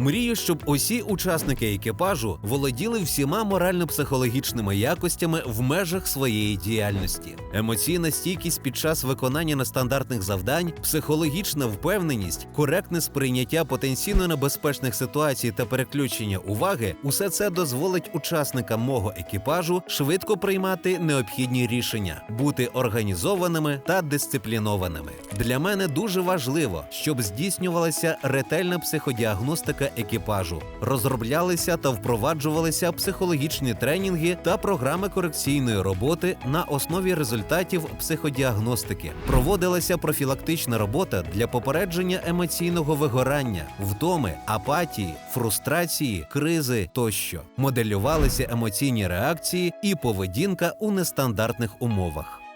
Мрію, щоб усі учасники екіпажу володіли всіма морально-психологічними якостями в межах своєї діяльності. Емоційна стійкість під час виконання нестандартних завдань, психологічна впевненість, коректне сприйняття потенційно небезпечних ситуацій та переключення уваги усе це дозволить учасникам мого екіпажу швидко приймати необхідні рішення, бути організованими та дисциплінованими. Для мене дуже важливо, щоб здійснювалася ретельна психодіагностика екіпажу, розроблялися та впроваджувалися психологічні тренінги та програми корекційної роботи на основі результатів психодіагностики. Проводилася профілактична робота для попередження емоційного вигорання, втоми, апатії, фрустрації, кризи тощо. Моделювалися емоційні реакції і поведінка у нестандартних умовах.